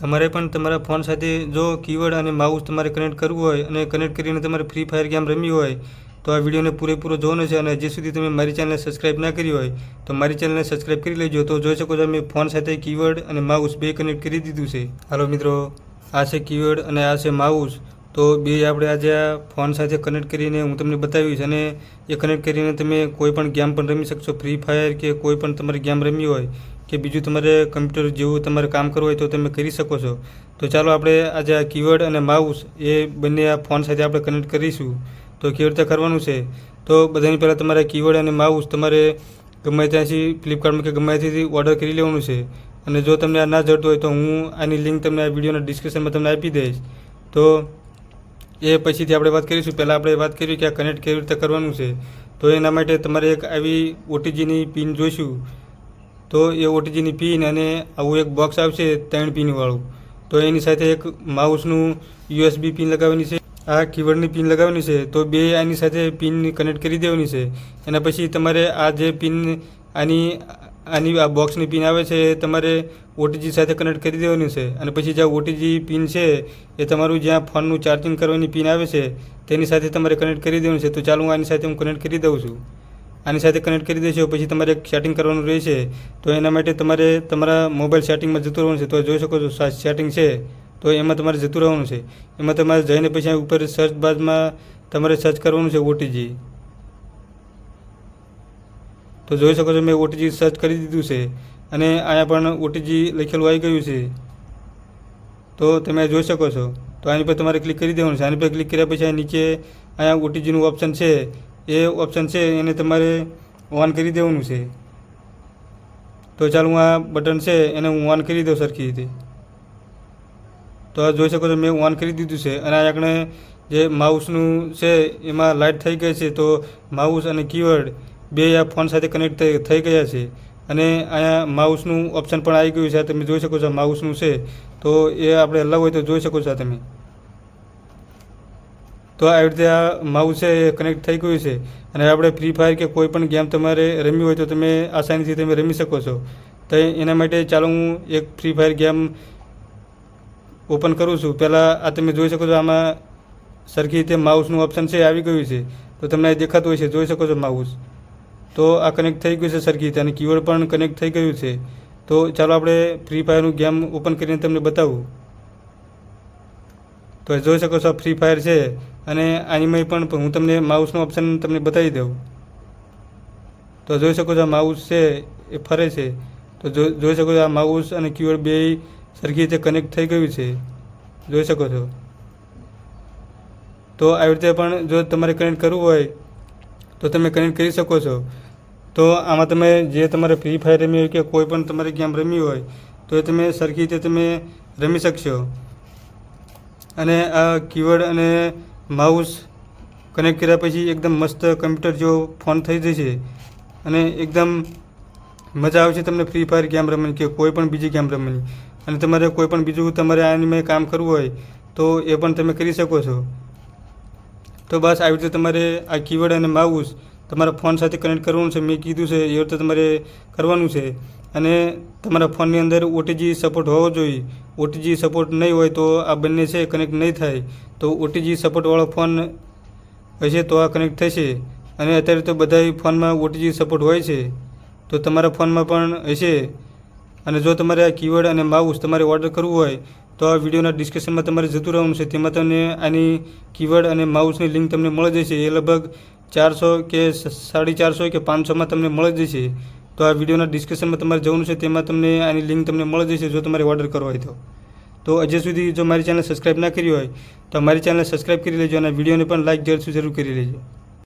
તમારે પણ તમારા ફોન સાથે જો કીવર્ડ અને માઉસ તમારે કનેક્ટ કરવું હોય અને કનેક્ટ કરીને તમારે ફ્રી ફાયર ગેમ રમવી હોય, તો આ વિડીયોને પૂરેપૂરો જોવાનો છે અને હજી સુધી તમે મારી ચેનલને સબસ્ક્રાઇબ ના કરી હોય, તો મારી ચેનલને સબસ્ક્રાઈબ કરી લેજો. તો જોઈ શકો છો મેં ફોન સાથે કીવર્ડ અને માઉસ બે કનેક્ટ કરી દીધું છે. હાલો મિત્રો, આ છે કીવર્ડ અને આ છે માઉસ. તો બે આપણે આજે આ ફોન સાથે કનેક્ટ કરીને હું તમને બતાવીશ અને એ કનેક્ટ કરીને તમે કોઈ પણ ગેમ પણ રમી શકશો. ફ્રી ફાયર કે કોઈ પણ તમારી ગેમ રમી હોય કે બીજું તમારે કમ્પ્યુટર જેવું તમારે કામ કરવું હોય તો તમે કરી શકો છો. તો ચાલો આપણે આજે આ કીવર્ડ અને માઉસ એ બંને આ ફોન સાથે આપણે કનેક્ટ કરીશું. તો કેવી રીતે કરવાનું છે? તો બધાની પહેલાં તમારે કીવર્ડ અને માઉસ તમારે ગમે ત્યાંથી ફ્લિપકાર્ટમાં કે ગમે ત્યાંથી ઓર્ડર કરી લેવાનું છે. અને જો તમને આ ના જડતું હોય તો હું આની લિંક તમને આ વિડીયોના ડિસ્ક્રિપ્શનમાં તમને આપી દઈશ. તો એ પછીથી આપણે વાત કરીશું. પહેલાં આપણે વાત કરી કે આ કનેક્ટ કેવી રીતે કરવાનું છે. તો એના માટે તમારે એક આવી ઓટીજીની પિન જોઈશું. તો એ ઓટીજીની પિન અને આવું એક બોક્સ આવશે ત્રણ પિનવાળું. તો એની સાથે એક માઉસનું યુએસબી પિન લગાવવાની છે, આ કીબોર્ડની પિન લગાવવાની છે, તો બે આની સાથે પિન કનેક્ટ કરી દેવાની છે. એના પછી તમારે આ જે પિન આની આની આ બોક્સની પિન આવે છે, એ તમારે ઓટીજી સાથે કનેક્ટ કરી દેવાની છે. અને પછી જે ઓટીજી પિન છે, એ તમારું જ્યાં ફોનનું ચાર્જિંગ કરવાની પિન આવે છે, તેની સાથે તમારે કનેક્ટ કરી દેવાનું છે. તો ચાલો હું આની સાથે હું કનેક્ટ કરી દઉં છું. આની સાથે કનેક્ટ કરી દેશો પછી તમારે સેટિંગ કરવાનું રહેશે, તો એના માટે તમારે તમારા મોબાઈલ સેટિંગમાં જતું રહેવાનું છે. તો જોઈ શકો છો સેટિંગ છે. તો એમાં તમારે જતું રહેવાનું છે. એમાં તમારે જઈને પછી ઉપર સર્ચ બાદમાં તમારે સર્ચ કરવાનું છે ઓટીજી તો જોઈ શકો છો, મેં ઓટીજી સર્ચ કરી દીધું છે. અને અહીંયા પણ ઓટીજી લખેલું આવી ગયું છે. તો તમે જોઈ શકો છો. તો આની પર તમારે ક્લિક કરી દેવાનું છે. આની પર ક્લિક કર્યા પછી નીચે અહીંયા ઓટીજીનું ઓપ્શન છે. એ ઓપ્શન છે, એને તમારે ઓન કરી દેવાનું છે. તો ચાલો હું આ બટન છે, એને હું ઓન કરી દઉં સરખી રીતે. તો આ જોઈ શકો છો, મેં ઓન કરી દીધું છે અને આગળ જે માઉસનું છે, એમાં લાઇટ થઈ ગઈ છે, તો માઉસ અને કીવર્ડ બે આ ફોન સાથે કનેક્ટ થઈ ગયા છે. અને અહીંયા માઉસનું ઓપ્શન પણ આવી ગયું છે તમે જોઈ શકો છો માઉસનું છે. તો એ આપણે અલગ હોય તો જોઈ શકો છો તમે. તો આવી રીતે આ માઉસ છે કનેક્ટ થઈ ગયું છે. અને આપણે ફ્રી ફાયર કે કોઈ પણ ગેમ તમારે રમવી હોય તો તમે આસાનીથી તમે રમી શકો છો. તો એના માટે ચાલો હું એક ફ્રી ફાયર ગેમ ઓપન કરું છું. પહેલાં આ તમે જોઈ શકો છો આમાં સરખી રીતે માઉસનું ઓપ્શન છે આવી ગયું છે. તો તમને દેખાતું હોય છે જોઈ શકો છો માઉસ તો આ કનેક્ટ થઈ ગયું છે સરખી રીતે અને કીબોર્ડ પણ કનેક્ટ થઈ ગયું છે. તો ચાલો આપણે ફ્રી ફાયરનું ગેમ ઓપન કરીને તમને બતાવું. તો જોઈ શકો છો ફ્રી ફાયર છે. અને આનીમાં પણ હું તમને માઉસનો ઓપ્શન તમને બતાવી દઉં. તો જોઈ શકો છો આ માઉસ છે, એ ફરે છે. તો જોઈ શકો છો આ માઉસ અને કીબોર્ડ બે સરખી રીતે કનેક્ટ થઈ ગયું છે. જોઈ શકો છો. તો આવી રીતે પણ જો તમારે કનેક્ટ કરવું હોય, તો તમે કનેક્ટ કરી શકો છો. તો આમાં તમે જે તમારે ફ્રી ફાયર રમી હોય કે કોઈ પણ તમારે ગેમ રમી હોય, તો એ તમે સરખી રીતે તમે રમી શકશો. અને આ કીવર્ડ અને માઉસ કનેક્ટ કર્યા પછી એકદમ મસ્ત કમ્પ્યુટર જેવો ફોન થઈ જશે અને એકદમ મજા આવશે તમને ફ્રી ફાયર ગેમ રમવાની કે કોઈ પણ બીજી ગેમ રમવાની. અને તમારે કોઈ પણ બીજું તમારે આની કામ કરવું હોય તો એ પણ તમે કરી શકો છો. તો બસ આવી રીતે તમારે આ કીવર્ડ અને માઉસ તમારા ફોન સાથે કનેક્ટ કરવાનું છે. મેં કીધું છે, એ રીતે તમારે કરવાનું છે. અને તમારા ફોનની અંદર ઓટીજી સપોર્ટ હોવો જોઈએ. ઓટીજી સપોર્ટ નહીં હોય તો આ બંને છે કનેક્ટ નહીં થાય. તો ઓટીજી સપોર્ટવાળો ફોન હશે તો આ કનેક્ટ થશે. અને અત્યારે તો બધા ફોનમાં ઓટીજી સપોર્ટ હોય છે. તો તમારા ફોનમાં પણ હશે. અને જો તમારે આ કીવર્ડ અને માઉસ તમારે ઓર્ડર કરવું હોય, તો આ વિડીયોના ડિસ્કશનમાં તમારે જતું રહેવાનું છે. તેમાં તમને આની કીવર્ડ અને માઉસની લિંક તમને મળી જશે. એ લગભગ ચારસો કે સાડી ચારસો કે પાંચસોમાં તમને મળી જશે. તો આ વિડીયોના ડિસ્કશનમાં તમારે જવાનું છે, તેમાં તમને આની લિંક તમને મળી જશે જો તમારે ઓર્ડર કરવો હોય તો. તો હજી સુધી જો મારી ચેનલ સબસ્ક્રાઈબ ના કરી હોય, તો મારી ચેનલ સબસ્ક્રાઈબ કરી લેજો અને વિડીયોને પણ લાઈક જરૂર જરૂર કરી લેજો.